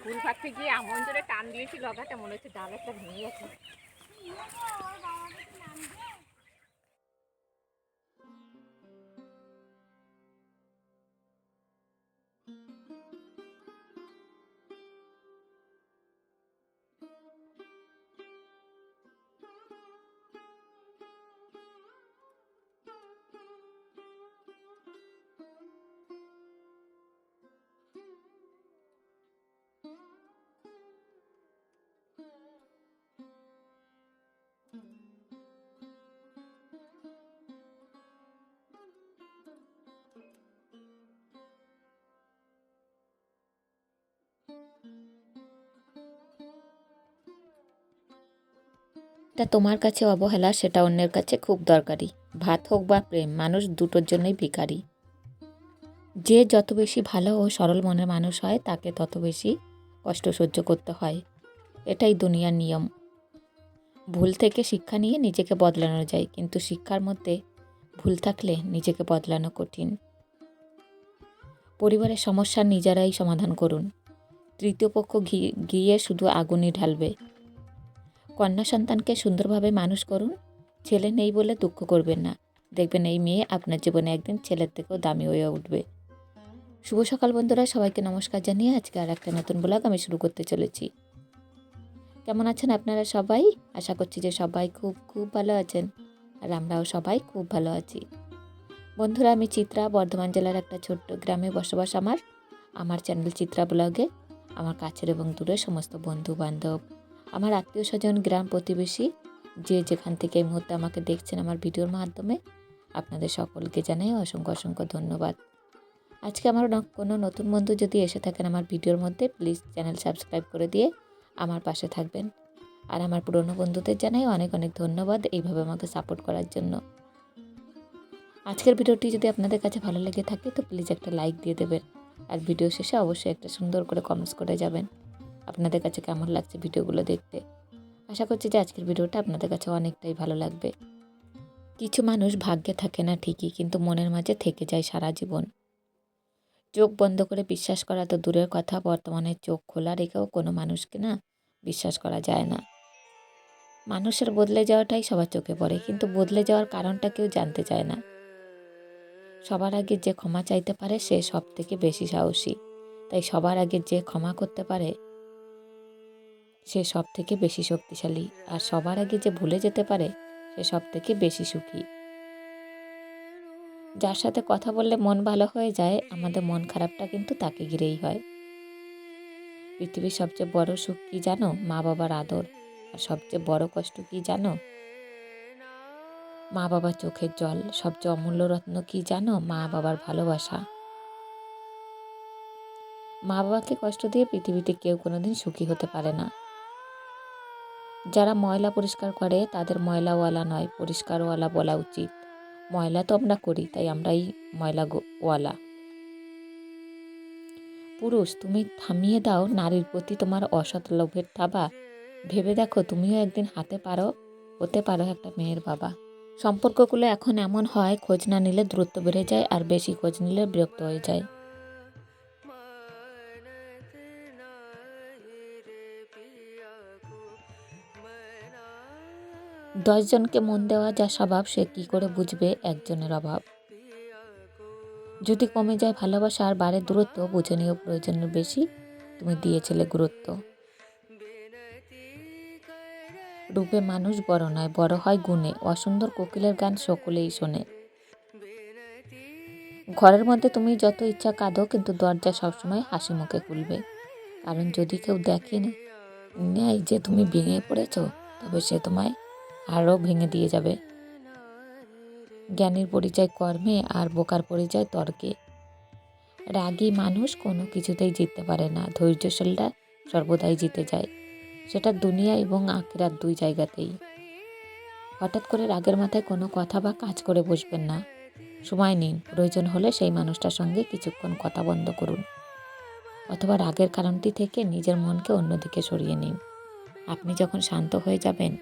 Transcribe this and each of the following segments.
ফুল পাড়তে গিয়ে এমন জোরে টান দিয়েছি লগাটা মনে হচ্ছে ডাল একটা ভেঙে গেছে। তা তোমার কাছে অবহেলা, সেটা অন্যের কাছে খুব দরকারি। ভাত হোক বা প্রেম, মানুষ দুটোর জন্যই ভিখারি। যে যত বেশি ভালো ও সরল মনের মানুষ হয়, তাকে তত বেশি কষ্ট সহ্য করতে হয়। এটাই দুনিয়ার নিয়ম। ভুল থেকে শিক্ষা নিয়ে নিজেকে বদলানো যায়, কিন্তু শিক্ষার মধ্যে ভুল থাকলে নিজেকে বদলানো কঠিন। পরিবারের সমস্যা নিজেরাই সমাধান করুন। তৃতীয় পক্ষ গিয়ে শুধু আগুনই ঢালবে। কন্যা সন্তানকে সুন্দরভাবে মানুষ করুন। ছেলে নেই বলে দুঃখ করবেন না। দেখবেন এই মেয়ে আপনার জীবনে একদিন ছেলের থেকেও দামি হয়ে উঠবে। শুভ সকাল বন্ধুরা, সবাইকে নমস্কার জানিয়ে আজকে আর একটা নতুন ব্লগ আমি শুরু করতে চলেছি। কেমন আছেন আপনারা সবাই? আশা করছি যে সবাই খুব খুব ভালো আছেন আর আমরাও সবাই খুব ভালো আছি। বন্ধুরা, আমি চিত্রা, বর্ধমান জেলার একটা ছোট্ট গ্রামে বসবাস আমার। আমার চ্যানেল চিত্রা ব্লগে। আমার কাছের এবং দূরের সমস্ত বন্ধু বান্ধব আমার আত্মীয় স্বজন গ্রাম প্রতিবেশী, যে যেখান থেকে এই মুহূর্তে আমাকে দেখছেন আমার ভিডিওর মাধ্যমে, আপনাদের সকলকে জানাই অসংখ্য অসংখ্য ধন্যবাদ। আজকে আমার কোনো নতুন বন্ধু যদি এসে থাকেন আমার ভিডিওর মধ্যে প্লিজ চ্যানেল সাবস্ক্রাইব করে দিয়ে আমার পাশে থাকবেন। আর আমার পুরনো বন্ধুদের জানাই অনেক অনেক ধন্যবাদ এইভাবে আমাকে সাপোর্ট করার জন্য। আজকের ভিডিওটি যদি আপনাদের কাছে ভালো লেগে থাকে, তো প্লিজ একটা লাইক দিয়ে দেবেন। আর ভিডিও শেষে অবশ্যই একটা সুন্দর করে কমেন্টস করে যাবেন। আপনাদের কাছে কেমন লাগছে ভিডিওগুলো দেখতে? আশা করছি যে আজকের ভিডিওটা আপনাদের কাছে অনেকটাই ভালো লাগবে। কিছু মানুষ ভাগ্যে থাকে না ঠিকই, কিন্তু মনের মাঝে থেকে যায় সারা জীবন। চোখ বন্ধ করে বিশ্বাস করা তো দূরের কথা, বর্তমানে চোখ খোলা রেখেও কোনো মানুষকে না বিশ্বাস করা যায় না। মানুষের বদলে যাওয়াটাই সবার চোখে পড়ে, কিন্তু বদলে যাওয়ার কারণটা কেউ জানতে চায় না। সবার আগে যে ক্ষমা চাইতে পারে সে সব থেকে বেশি সাহসী। তাই সবার আগে যে ক্ষমা করতে পারে, সে সব থেকে বেশি শক্তিশালী। আর সবার আগে যে ভুলে যেতে পারে, সে সব থেকে বেশি সুখী। যার সাথে কথা বললে মন ভালো হয়ে যায়, আমাদের মন খারাপটা কিন্তু তাকে ঘিরেই হয়। পৃথিবীর সবচেয়ে বড় সুখ কি জানো? মা বাবার আদর। আর সবচেয়ে বড় কষ্ট কি জানো? মা বাবার চোখের জল, সবচেয়ে অমূল্য রত্ন কি জানো? মা বাবার ভালোবাসা। মা বাবাকে কষ্ট দিয়ে পৃথিবীতে কেউ কোনোদিন সুখী হতে পারে না। যারা ময়লা পরিষ্কার করে, তাদের ময়লাওয়ালা নয়, পরিষ্কারওয়ালা বলা উচিত। ময়লা তো আমরা করি, তাই আমরাই ময়লা ওয়ালা পুরুষ, তুমি থামিয়ে দাও, নারীর প্রতি তোমার অসৎ লোভের থাবা ভেবে দেখো, তুমিও একদিন হাতে পারো, হতে পারো একটা মেয়ের বাবা। সম্পর্কগুলো এখন এমন হয়, খোঁজ না নিলে দূরত্ব বেড়ে যায় আর বেশি খোঁজ নিলে বিরক্ত হয়ে যায়। দশজনকে মন দেওয়া যা স্বভাব, সে কি করে বুঝবে? একজনের অভাব। যদি কমে যায় ভালোবাসা আর বাড়ে দূরত্ব, বুঝে নিও প্রয়োজনের বেশি। তুমি দিয়েছিলে গুরুত্ব। রূপে মানুষ বড় নয়, বড় হয় গুণে। অসুন্দর কোকিলের গান সকলেই শোনে। ঘরের মধ্যে তুমি যত ইচ্ছা কাঁদো, কিন্তু দরজা সবসময় হাসি মুখে খুলবে। কারণ যদি কেউ দেখেনি নেয় যে তুমি ভেঙে পড়েছো, তবে সে তোমায় আরও ভেঙে দিয়ে যাবে। জ্ঞানীর পরিচয় কর্মে আর বোকার পরিচয় তর্কে। রাগী মানুষ কোনো কিছুতেই জিততে পারে না। ধৈর্যশীলরা সর্বদাই জিতে যায়। সেটা দুনিয়া এবং আখেরাত দুই জায়গাতেই। হঠাৎ করে রাগের মাথায় কোনো কথা বা কাজ করে বসবেন না। সময় নিন, প্রয়োজন হলে সেই মানুষটার সঙ্গে কিছুক্ষণ কথা বন্ধ করুন। অথবা রাগের কারণটি থেকে নিজের মনকে অন্যদিকে সরিয়ে নিন। আপনি যখন শান্ত হয়ে যাবেন,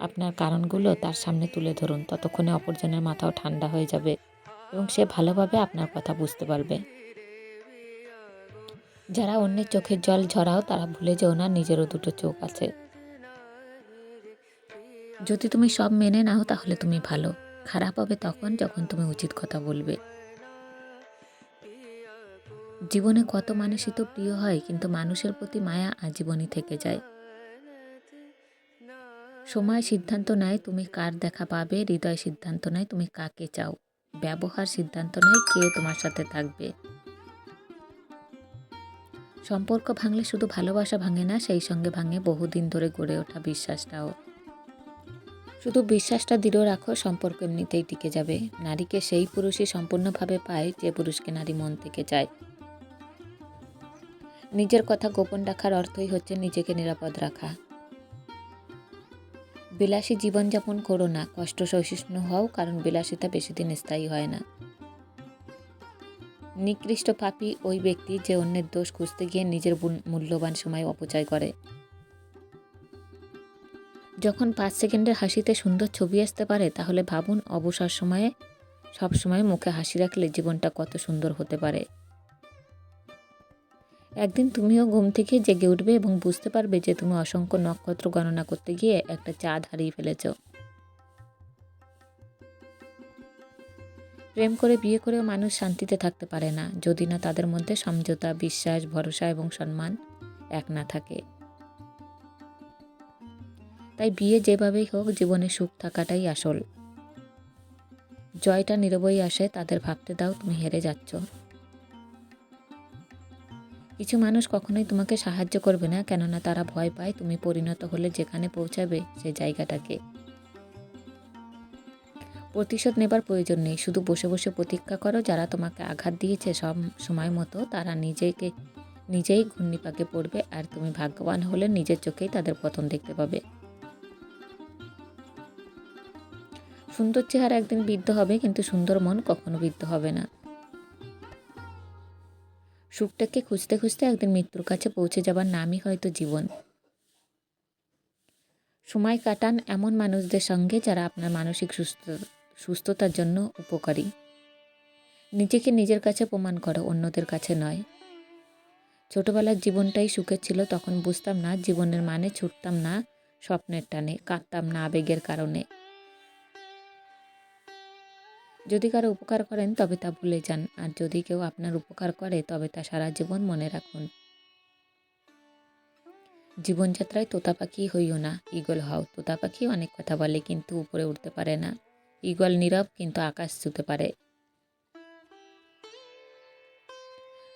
আপনার কারণগুলো তার সামনে তুলে ধরুন। ততক্ষণে অপরজনের মাথাও ঠান্ডা হয়ে যাবে এবং সে ভালোভাবে আপনার কথা বুঝতে পারবে। যারা অন্যের চোখের জল ঝরাও, তারা ভুলে যেও না, নিজেরও দুটো চোখ আছে। যদি তুমি সব মেনে নাও, তাহলে তুমি ভালো। খারাপ হবে তখন যখন তুমি উচিত কথা বলবে। জীবনে কত মানুষই তো প্রিয় হয়, কিন্তু মানুষের প্রতি মায়া আজীবনই থেকে যায়। সময় সিদ্ধান্ত নেয়, তুমি কার দেখা পাবে, হৃদয় সিদ্ধান্ত নেয়, তুমি কাকে চাও। ব্যবহার সিদ্ধান্ত নেয়, কে তোমার সাথে থাকবে। সম্পর্ক ভাঙলে শুধু ভালোবাসা ভাঙে না, সেই সঙ্গে ভাঙে বহুদিন ধরে গড়ে ওঠা বিশ্বাসটাও। শুধু বিশ্বাসটা দৃঢ় রাখো, সম্পর্ক এমনিতেই টিকে যাবে। নারীকে সেই পুরুষই সম্পূর্ণভাবে পায়, যে পুরুষকে নারী মন থেকে চায়। নিজের কথা গোপন রাখার অর্থই হচ্ছে নিজেকে নিরাপদ রাখা। বিলাসী জীবনযাপন করো না, কষ্ট সহিষ্ণু হও, কারণ বিলাসিতা বেশি দিন স্থায়ী হয় না। নিকৃষ্ট পাপী ওই ব্যক্তি যে অন্যের দোষ খুঁজতে গিয়ে নিজের মূল্যবান সময় অপচয় করে। যখন পাঁচ সেকেন্ডের হাসিতে সুন্দর ছবি আসতে পারে, তাহলে ভাবুন অবসর সময়ে, সব সময় মুখে হাসি রাখলে জীবনটা কত সুন্দর হতে পারে। একদিন তুমিও ঘুম থেকে জেগে উঠবে এবং বুঝতে পারবে যে তুমি অসংখ্য নক্ষত্র গণনা করতে গিয়ে একটা চাঁদ হারিয়ে ফেলেছ। প্রেম করে বিয়ে করেও মানুষ শান্তিতে থাকতে পারে না, যদি না তাদের মধ্যে সমঝোতা, বিশ্বাস, ভরসা এবং সম্মান এক না থাকে। তাই বিয়ে যেভাবেই হোক, জীবনে সুখ থাকাটাই আসল। জয়টা নীরবই আসে, তাদের ভাবতে দাও তুমি হেরে যাচ্ছ। কিছু মানুষ কখনোই তোমাকে সাহায্য করবে না, কেননা তারা ভয় পায় তুমি পরিণত হলে যেখানে পৌঁছাবে সে জায়গাটাকে। প্রতিশোধ নেবার প্রয়োজন নেই। শুধু বসে বসে প্রতীক্ষা করো, যারা তোমাকে আঘাত দিয়েছে সব সময় মতো, তারা নিজেকে, নিজেই ঘূর্ণিপাকে পড়বে আর তুমি ভাগ্যবান হলে নিজের চোখেই তাদের পতন দেখতে পাবে। সুন্দর চেহারা একদিন বৃদ্ধ হবে, কিন্তু সুন্দর মন কখনো বৃদ্ধ হবে না। সুখটাকে খুঁজতে খুঁজতে একদিন মৃত্যুর কাছে পৌঁছে যাবার নামই হয়তো জীবন। সময় কাটান এমন মানুষদের সঙ্গে যারা আপনার মানসিক সুস্থ সুস্থতার জন্য উপকারী। নিজেকে নিজের কাছে প্রমাণ করো, অন্যদের কাছে নয়। ছোটবেলার জীবনটাই সুখের ছিল, তখন বুঝতাম না, জীবনের মানে ছুটতাম না, স্বপ্নের টানে, কাঁদতাম না আবেগের কারণে। যদি কারও উপকার করেন, তবে তা ভুলে যান, আর যদি কেউ আপনার উপকার করে, তবে তা সারা জীবন মনে রাখুন। জীবনযাত্রায় তোতা পাখি হইও না ইগল হও তোতা পাখি অনেক কথা বলে, কিন্তু উপরে উঠতে পারে না। ইগল নীরব কিন্তু আকাশ ছুতে পারে।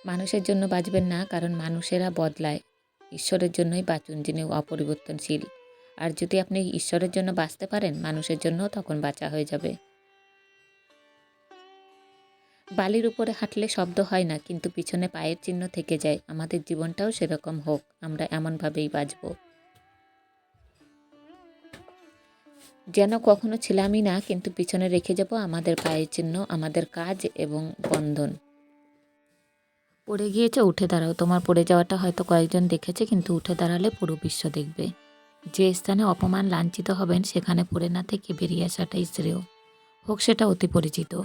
মানুষের জন্য বাঁচবেন না, কারণ মানুষেরা বদলায়। ঈশ্বরের জন্যই বাঁচুন যিনি অপরিবর্তনশীল। আর যদি আপনি ঈশ্বরের জন্য বাঁচতে পারেন, মানুষের জন্য তখন বাঁচা হয়ে যাবে। বালির উপরে হাঁটলে শব্দ হয় না, কিন্তু পিছনে পায়ের চিহ্ন থেকে যায়। আমাদের জীবনটাও সেরকম হোক, আমরা এমনভাবেই বাঁচব। যেন কখনো ছিলামই না, কিন্তু পিছনে রেখে যাব আমাদের পায়ের চিহ্ন, আমাদের কাজ এবং বন্ধন। পড়ে গিয়েছে, উঠে দাঁড়াও। তোমার পড়ে যাওয়াটা হয়তো কয়েকজন দেখেছে, কিন্তু উঠে দাঁড়ালে পুরো বিশ্ব দেখবে। যে স্থানে অপমান লাঞ্ছিত হবেন, সেখানে পড়ে না থেকে বেরিয়ে আসাটাই শ্রেয়। হোক, সেটা অতি পরিচিত।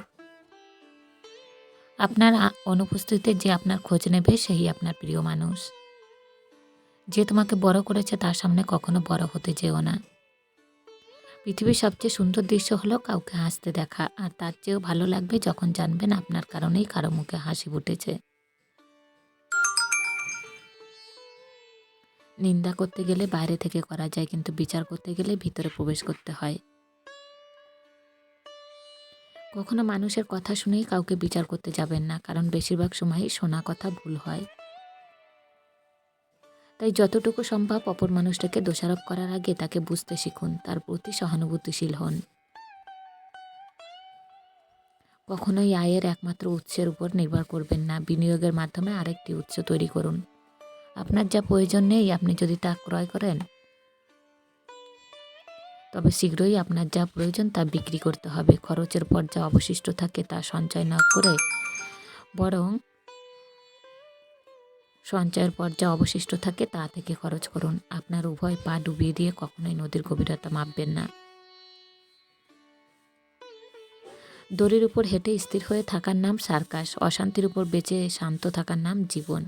আপনার অনুপস্থিতিতে যে আপনার খোঁজ নেবে, সেই আপনার প্রিয় মানুষ। যে তোমাকে বড় করেছে, তার সামনে কখনো বড় হতে যেও না। পৃথিবীর সবচেয়ে সুন্দর দৃশ্য হলো কাউকে হাসতে দেখা, আর তার চেয়েও ভালো লাগবে যখন জানবেন আপনার কারণেই কারও মুখে হাসি ফুটেছে। নিন্দা করতে গেলে বাইরে থেকে করা যায়, কিন্তু বিচার করতে গেলে ভিতরে প্রবেশ করতে হয়। কখনো মানুষের কথা শুনেই কাউকে বিচার করতে যাবেন না, কারণ বেশিরভাগ সময়ই শোনা কথা ভুল হয়। তাই যতটুকু সম্ভব অপর মানুষটাকে দোষারোপ করার আগে তাকে বুঝতে শিখুন, তার প্রতি সহানুভূতিশীল হন। কখনোই আয়ের একমাত্র উৎসের উপর নির্ভর করবেন না। বিনিয়োগের মাধ্যমে আরেকটি উৎস তৈরি করুন। আপনার যা প্রয়োজন নেই, আপনি যদি তা ক্রয় করেন, তবে শীঘ্রই আপনার যা প্রয়োজন তা বিক্রি করতে হবে। খরচের পর যা অবশিষ্ট থাকে তা সঞ্চয় না করে বরং সঞ্চয়ের পর যা অবশিষ্ট থাকে তা থেকে খরচ করুন। আপনার উভয় পা ডুবিয়ে দিয়ে কখনোই নদীর গভীরতা মাপবেন না। দড়ির উপর হেঁটে স্থির হয়ে থাকার নাম সার্কাস অশান্তির উপর বেঁচে শান্ত থাকার নাম জীবন।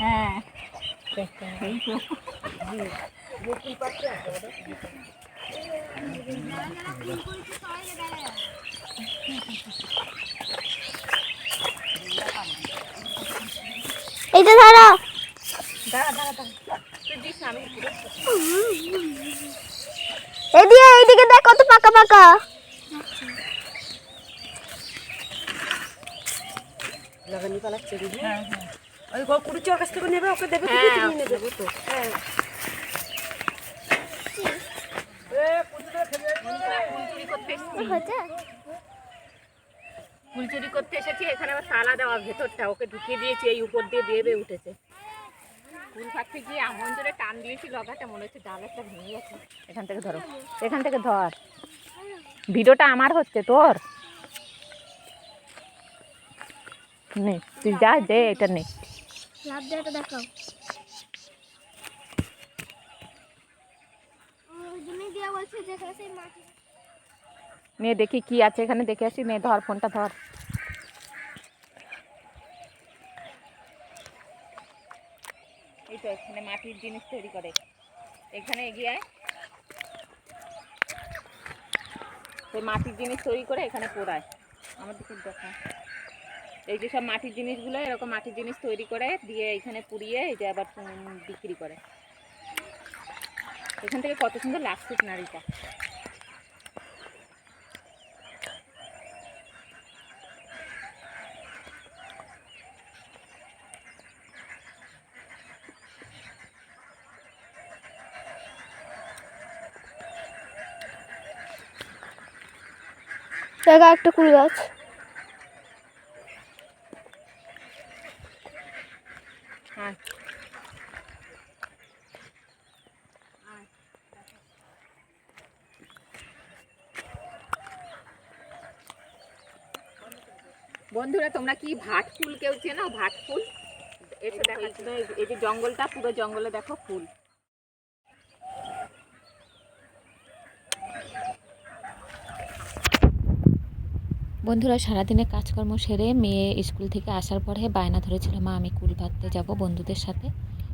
হ্যাঁ। হ্যাঁ এইটা ধরো। এদিকে এইদিকে দেখ কত পাকা পাকা। লাগানি পালাচ্ছে দিদি ওই গো কুড়ি চোর কাছ থেকে নেবে ওকে দেবে তুমি হ্যাঁ তুমি নেবে। দেবো তো হ্যাঁ ফুল করতে এসেছি এখানে আবার তালা দেওয়া ভেতরটা ওকে ঢুকিয়ে দিয়েছি এই উপর দিয়ে দিয়ে দিয়ে উঠেছে। ফুল গিয়ে এমন জোরে টান দিয়েছি লগাটা মনে হচ্ছে ভেঙে গেছে। এখান থেকে ধরো এখান থেকে ধর। ভিডিওটা আমার হচ্ছে তোর? নে তুই যা দে এটা নে। লাভ দেখাও। ওই জন্যই দেওয়া বলছে যেখানে সেই মাটি নে দেখি কি আছে এখানে, দেখে আসি নে ধর ফোনটা ধর। এই তো এখানে মাটির জিনিস তৈরি করে। এখানে এগিয়ে আয়। মাটির জিনিস তৈরি করে এখানে পোড়ায়। আমার দিকে দেখা। এই যে সব মাটির জিনিসগুলো, এরকম মাটির জিনিস তৈরি করে, দিয়ে এখানে পুড়িয়ে এই যে আবার বিক্রি করে। এখান থেকে কত সুন্দর লাগছে নারীটা একটা কুল গাছ। বন্ধুরা, তোমরা কি ভাট ফুল কেউ চেনো? ভাট ফুল? এসে এই- এই যে জঙ্গলটা, পুরো জঙ্গলে দেখো ফুল। বন্ধুরা সারাদিনে কাজকর্ম সেরে মেয়ে স্কুল থেকে আসার পরে বায়না ধরেছিল, মা, আমি কুল পাততে যাব বন্ধুদের সাথে।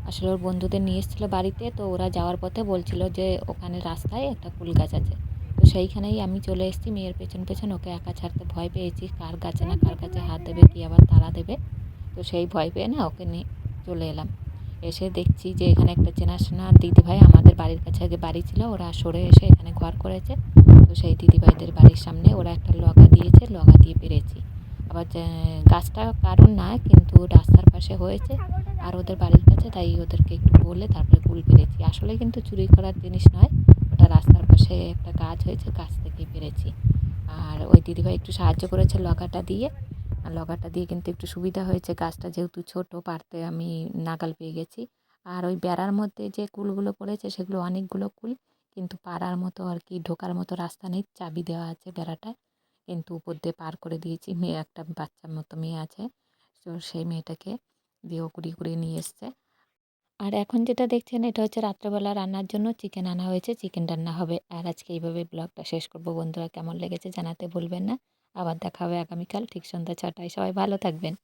আসলে ওর বন্ধুদের নিয়ে এসেছিল বাড়িতে, তো ওরা যাওয়ার পথে বলছিল যে, ওখানে রাস্তায় একটা কুল গাছ আছে। তো সেইখানেই আমি চলে এসেছি, মেয়ের পেছন পেছন। ওকে একা ছাড়তে ভয় পেয়েছি, কার গাছে না কার কাছে হাত দেবে, কি আবার তাড়া দেবে? তো সেই ভয় পেয়ে না ওকে নিয়ে চলে এলাম। এসে দেখছি যে, এখানে একটা চেনাশোনা দিদিভাই আমাদের বাড়ির কাছে আগে বাড়ি ছিল, ওরা সরে এসে এখানে ঘর করেছে। তো সেই দিদিভাইদের বাড়ির সামনে ওরা একটা লগা দিয়েছে, লগা দিয়ে পেরেছি। আবার গাছটা কারণ না, কিন্তু রাস্তার পাশে হয়েছে আর ওদের বাড়ির কাছে, তাই ওদেরকে একটু বলে তারপরে কুল পেরেছি। আসলে কিন্তু চুরি করার জিনিস নয়, ওটা রাস্তার পাশে একটা গাছ হয়েছে, গাছ থেকেই পেরেছি। আর ওই দিদিভাই একটু সাহায্য করেছে লগাটা দিয়ে। আর লগাটা দিয়ে কিন্তু একটু সুবিধা হয়েছে, গাছটা যেহেতু ছোট, পারতে আমি নাগাল পেয়ে গেছি। আর ওই বেড়ার মধ্যে যে কুলগুলো পড়েছে, সেগুলো অনেকগুলো কুল। কিন্তু পাড়ার মতো আর কি ঢোকার মতো রাস্তা নেই। চাবি দেওয়া আছে বেড়াটায়। কিন্তু উপর দিয়ে পার করে দিয়েছি। মেয়ে, একটা বাচ্চার মতো মেয়ে আছে। তো সেই মেয়েটাকে দিয়ে ও কুড়িয়ে কুড়িয়ে নিয়ে এসছে। আর এখন যেটা দেখছেন, এটা হচ্ছে রাত্রেবেলা রান্নার জন্য চিকেন আনা হয়েছে। চিকেন রান্না হবে। আর আজকে এইভাবে ব্লগটা শেষ করব। বন্ধুরা, কেমন লেগেছে জানাতে ভুলবেন না। আবার দেখা হবে আগামীকাল ঠিক সন্ধ্যা ছটায়। সবাই ভালো থাকবেন।